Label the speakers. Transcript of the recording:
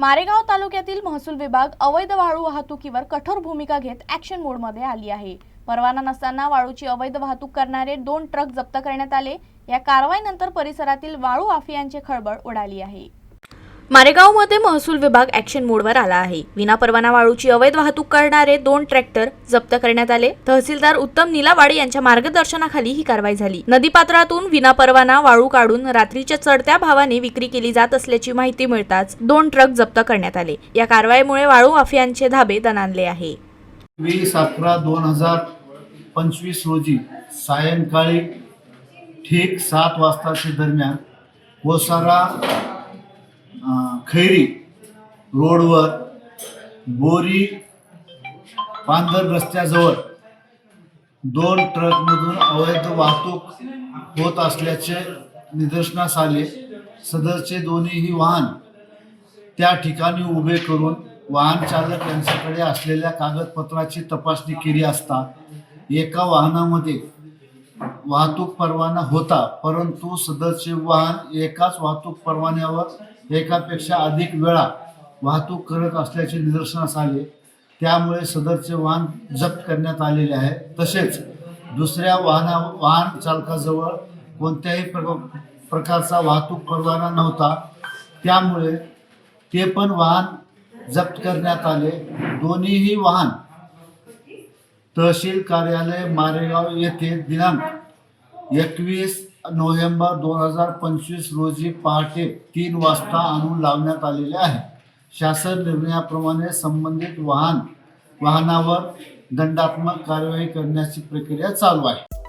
Speaker 1: मारेगाव तालुक्यातील महसूल विभाग अवैध वाळू वाहतुकीवर कठोर भूमिका घेत ॲक्शन मोडमध्ये आली आहे. परवाना नसताना वाळूची अवैध वाहतूक करणारे दोन ट्रक जप्त करण्यात आले. या कारवाईनंतर परिसरातील वाळू माफियांची खळबळ उडाली आहे. मारेगावमध्ये महसूल विभाग ॲक्शन मोडवर आला आहे. विनापरवाना वाळूची अवैध वाहतूक करणारे दोन ट्रॅक्टर जप्त करण्यात आले. तहसीलदार उत्तम निलावाडे यांच्या मार्गदर्शनाखाली ही कारवाई झाली. नदीपात्रातून विनापरवाना वाळू काढून रात्रीच्या चढत्या भावाने विक्री केली जात असल्याची माहिती मिळताच दोन ट्रक जप्त करण्यात आले. या कारवाईमुळे वाळू माफियांचे धाबे दणाणले आहे.
Speaker 2: वीस अकरा दोन हजार पंचवीस रोजी सायंकाळी ठीक सात वाजताच्या दरम्यान कोसारा खैरी रोडवर बोरी पांढर रस्त्याजवळ दोन ट्रकमधून अवैध वाहतूक होत असल्याचे निदर्शनास आले. सदरचे दोन्हीही वाहन त्या ठिकाणी उभे करून वाहन चालक यांच्याकडे असलेल्या कागदपत्राची तपासणी केली असता एका वाहनामध्ये वाहतूक परवाना होता परंतु सदरचे वाहन एकाच वाहतूक परवान्यावर एकापेक्षा अधिक वेळा वाहतूक करत असल्याचे निदर्शनास आले. त्यामुळे सदरचे वाहन जप्त करण्यात आलेले आहे. तसेच दुसऱ्या वाहना वाहन चालकाजवळ कोणत्याही प्र प्रकारचा वाहतूक परवाना नव्हता. त्यामुळे ते पण वाहन जप्त करण्यात आले. दोन्हीही वाहन तहसील कार्यालय मारेगाव येथे दिनांक एकवीस नोव्हेंबर दोन हजार पंचवीस रोजी पहाटे तीन वाजता आणून लावण्यात आलेले आहे. शासन निर्णयाप्रमाणे संबंधित वाहन वाहनावर दंडात्मक कारवाई करण्याची प्रक्रिया चालू आहे.